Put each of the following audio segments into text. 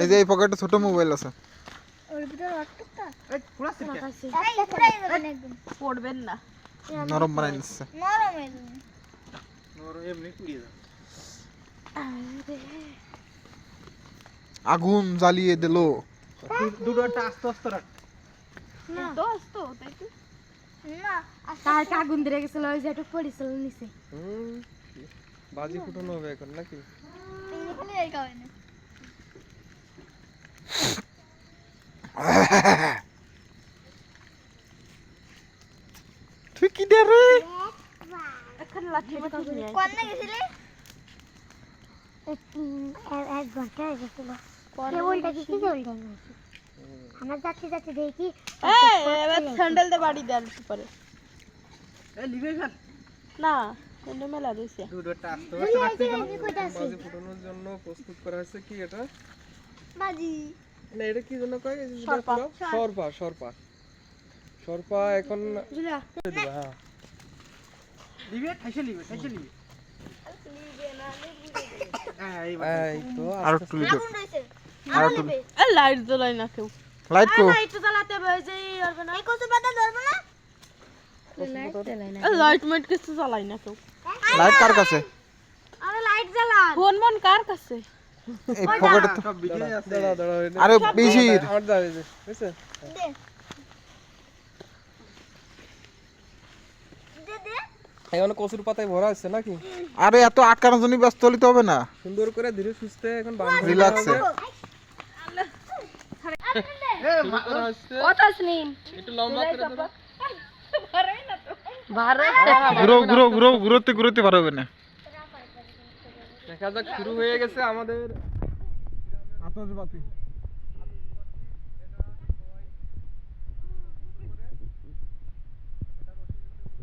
এই যে এই পকেটে ছোট মোবাইল আছে। ওর ভিতরে অটকটা এই পুরা সিটকে খাইছে পড়বেন না। নরম বানাই নিচ্ছে। ওর এমনি কুড়িয়ে দাও আগুন জ্বালিয়ে দিল। দুটো আস্তে আস্তে রাখ। তো আসতো তাই তো। তার আগুন ধরে গেছিল ওই যে একটু পড়েছিল নিচে বাজি ফুটানো হবে এখন নাকি? তুই কি দে রে? এখন লাঠি মাঠি নিয়ে আয়। এক ঘণ্টা হয়ে গেছিল। কেবলটা কি কেবলটা আমার যাচ্ছি যাচ্ছি দেখি। এবার স্যান্ডেল দিয়ে বাড়ি দেওয়ার পরে। না স্যান্ডেল মেলা দিয়েছে দুটো আস্তে আস্তে রাখতে কেন জন্য প্রস্তুত করা হয়েছে কি এটা? বাজি। না এটা কি জন্য কয়? সরপা। সরপা সরপা। সরপা এখন দিবা হ্যাঁ। লিবে ঠাইছে লিবে লাইট জ্বলাই না কেউ। লাইট কো। একটু জ্বালাতে হবে ওই যে ই করবে না। এই পাতা ধরবো না? লাইট মাইট কিছু জ্বালাই না কেউ। লাইট কার কাছে? আরে লাইট জ্বালান ফোন মন কার কাছে? এই পকেটে তো আরে বেশির এখন কচুর পাতায় ভরা আছে নাকি? আরে এত আটকানোর জন্য ব্যস্ত হলিতে হবে না। সুন্দর করে ধীরে সুস্থে এখন রিল্যাক্সে। ঘুরো ঘুরো ঘুরো ঘুরোতে ঘুরোতে পারবে না। দেখা যাক শুরু হয়ে গেছে আমাদের আতশবাতি।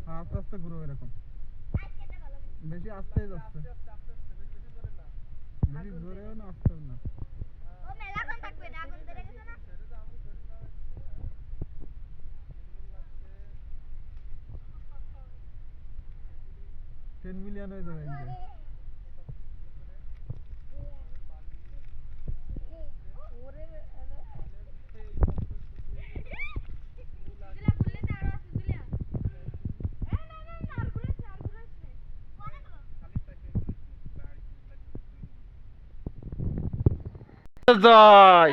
হ্যাঁ, আস্তে আস্তে ঘুরো এরকম। বেশি আস্তে যাচ্ছে। বেশি জোরেও না আস্তেও না। টেন মিলিয়ন হয়ে যাবে এই যে। যায়